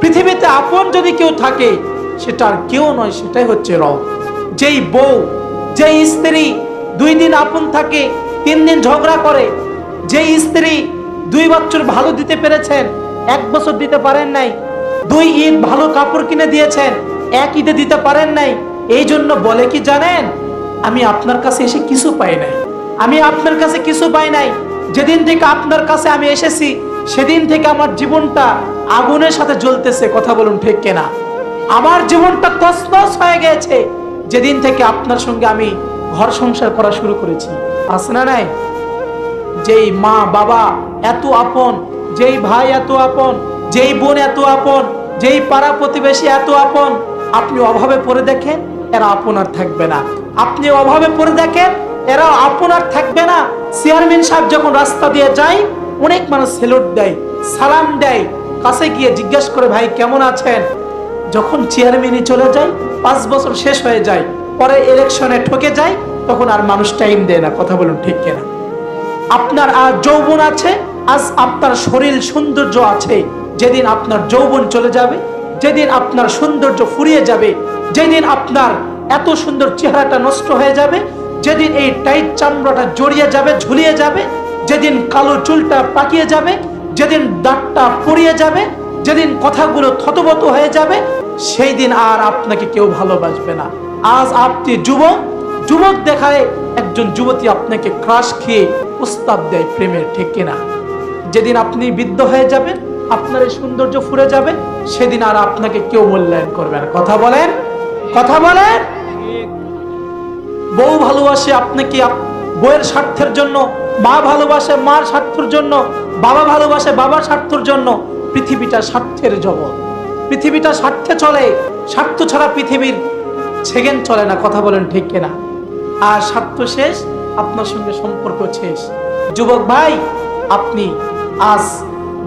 পৃথিবীতে আপন যদি কেউ থাকে সেটা আর কেউ নয়, সেটাই হচ্ছে রব। যেই বউ, যেই স্ত্রী দুই দিন আপন থাকে, তিন দিন ঝগড়া করে, যেই স্ত্রী দুই বছর ভালো দিতে পেরেছেন, এক বছর দিতে পারেন নাই, দুই ঈদ ভালো কাপড় কিনে দিয়েছেন, এক ঈদে দিতে পারেন নাই, এই জন্য বলে কি জানেন? আমি আপনার কাছে এসে কিছু পাই নাই। আমি আপনার কাছে কিছু পাই নাই। যেদিন থেকে আপনার কাছে আমি এসেছি সেদিন থেকে আমার জীবনটা আগুনের সাথে জ্বলতেছে, কথা বলুন ঠিক কেনা? আমার জীবনটা তসনস হয়ে গেছে, যেদিন থেকে আপনার সঙ্গে আমি ঘর সংসার করা শুরু করেছি। আছে না নাই? যেই মা, বাবা এত আপন, যেই ভাই এত আপন, যেই বোন এত আপন, যেই পাড়া প্রতিবেশী এত আপন, আপনি অভাবে পড়ে দেখেন, এরা আপন আর থাকবে না। আপনি অভাবে পড়ে দেখেন, এরা আপন আর থাকবে না। চেয়ারম্যান সাহেব যখন রাস্তা দিয়ে যায় অনেক মানুষ সেলুট দেয়, সালাম দেয়, কাছে গিয়ে জিজ্ঞেস করে, ভাই, কেমন আছেন? যখন চেয়ারম্যানই চলে যায়, পাঁচ বছর শেষ হয়ে যায়, পরে ইলেকশনে ঠকে যায়, তখন আর মানুষ টাইম দেয় না, কথা বলুন ঠিক কিনা। আপনার আজ যৌবন আছে, আজ আপনার শরীর সৌন্দর্য আছে, যেদিন আপনার যৌবন চলে যাবে, যেদিন আপনার সৌন্দর্য ফুরিয়ে যাবে, যেদিন আপনার এত সুন্দর চেহারাটা নষ্ট হয়ে যাবে, যেদিন এই টাইট চামড়াটা জড়িয়ে যাবে, ঝুলিয়ে যাবে যেদিন কালো চুলটা পাকিয়ে যাবে, যেদিন দাঁতটা পড়িয়ে যাবে, যেদিন কথাগুলো থতবত হয়ে যাবে, সেই দিন আর আপনাকে কেউ ভালোবাসবে না। আজ আপনি যুবক যুবক দেখায় একজন যুবতী আপনাকে ক্রাশ খেয়ে প্রস্তাব দেয় প্রেমের ঠিক কিনা। যেদিন আপনি বৃদ্ধ হয়ে যাবেন, আপনার এই সৌন্দর্য ফুরে যাবে, সেদিন আর আপনাকে কেউ মূল্যায়ন করবে না। কথা বলেন? কথা বলেন? বউ ভালোবাসে আপনাকে আপ- বউয়ের স্বার্থের জন্য মা ভালোবাসে মার স্বার্থের জন্য, বাবা ভালোবাসে বাবার স্বার্থের জন্য পৃথিবীটা স্বার্থের জগৎ। পৃথিবীটা স্বার্থে চলে, স্বার্থ ছাড়া পৃথিবীর সেকেন্ড চলে না, কথা বলেন ঠিক কিনা? আর স্বার্থ শেষ, আপনার সঙ্গে সম্পর্ক শেষ। যুবক ভাই, আপনি আজ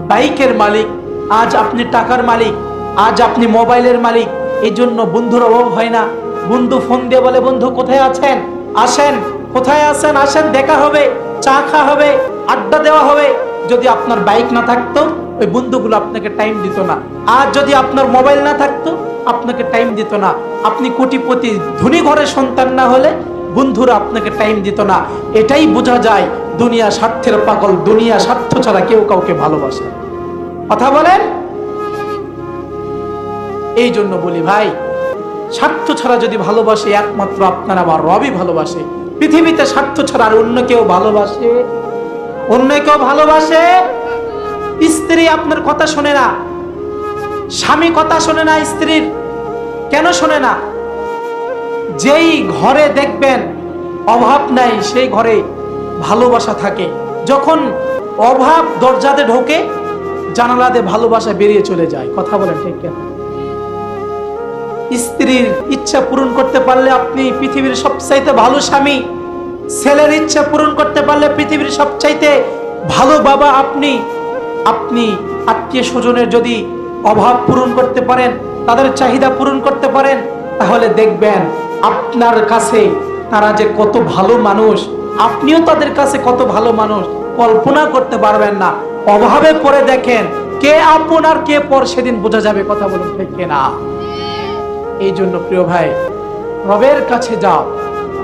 বাইকের মালিক, আজ আপনি টাকার মালিক, আজ আপনি মোবাইলের মালিক এই জন্য বন্ধুর অভাব হয় না। বন্ধু ফোন দিয়ে বলে, বন্ধু, কোথায় আছেন? আসেন। কোথায় আছেন? আসেন, দেখা হবে, চা খাওয়া হবে, আড্ডা দেওয়া হবে। যদি আপনার বাইক না থাকতো, ওই বন্ধুগুলো আপনাকে টাইম দিত না। আর যদি আপনার মোবাইল না থাকতো, আপনাকে টাইম দিত না। আপনি কোটিপতি, ধনী ঘরের সন্তান না হলে বন্ধুরা আপনাকে টাইম দিত না। এটাই বোঝা যায়, দুনিয়া স্বার্থের পাগল, দুনিয়া স্বার্থ ছাড়া কেউ কাউকে ভালোবাসে কথা বলেন? এই জন্য বলি ভাই, স্বার্থ ছাড়া যদি ভালোবাসে, একমাত্র আপনার আবার রবই ভালোবাসে। পৃথিবীতে স্বার্থ ছাড়া আর অন্য কেউ ভালোবাসে? অন্য কেউ ভালোবাসে? স্ত্রী আপনার কথা শোনে না। স্বামী কথা শোনে না, স্ত্রীর কেন শোনে না? যেই ঘরে দেখবেন অভাব নাই, সেই ঘরে ভালোবাসা থাকে। যখন অভাব দরজাতে ঢোকে, জানালাতে ভালোবাসা বেরিয়ে চলে যায়। কথা বলেন ঠিক কেন? স্ত্রীর ইচ্ছা পূরণ করতে পারলে আপনি পৃথিবীর সবচাইতে ভালো স্বামী। ছেলের ইচ্ছা পূরণ করতে পারলে পৃথিবীর সবচাইতে ভালো বাবা আপনি। আপনি আত্মীয় স্বজনের যদি অভাব পূরণ করতে পারেন, তাদের চাহিদা পূরণ করতে পারেন, তাহলে দেখবেন আপনার কাছে তারা যে কত ভালো মানুষ, আপনিও তাদের কাছে কত ভালো মানুষ, কল্পনা করতে পারবেন না। অভাবে পরে দেখেন কে আপন আর কে পর, সেদিন বোঝা যাবে কথা বলুন ঠিক না এই জন্য প্রিয় ভাই, রবের কাছে যাও।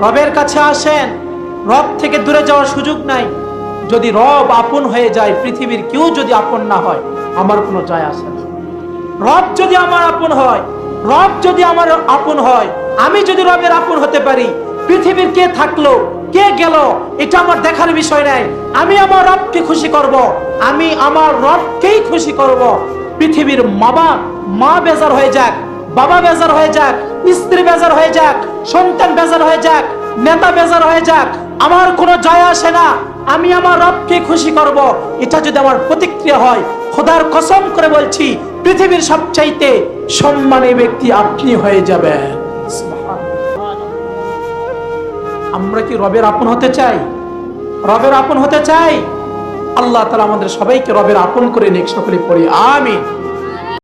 রবের কাছে আসেন। রব থেকে দূরে যাওয়ার সুযোগ নাই। যদি রব আপন হয়ে যায়, পৃথিবীর কেউ যদি আপন না হয়, আমার কোনো যায় আসে না। রব যদি আমার আপন হয়, রব যদি আমার আপন হয়, আমি যদি রবের আপন হতে পারি, পৃথিবীর কে থাকল, কে গেল, এটা আমার দেখার বিষয় নাই। আমি আমার রবকে খুশি করব, আমি আমার রবকেই খুশি করব। পৃথিবীর মা বাবা মা বেজার হয়ে যাক। বাবা বেজার হয়ে যাক, স্ত্রী বেজার হয়ে যাক, সন্তান বেজার হয়ে যাক, নেতা বেজার হয়ে যাক, আমার কোনো জয় আসে না। আমি আমার রবকে খুশি করব। এটা যদি আমার প্রতিক্রিয়া হয়, খোদার কসম করে বলছি, পৃথিবীর সবচাইতে সম্মানী ব্যক্তি আপনি হয়ে যাবেন। আমরা কি রবের আপন হতে চাই? রবের আপন হতে চাই? আল্লাহ তালা আমাদের সবাইকে রবের আপন করে নেক সকলে পড়ি, আমিন।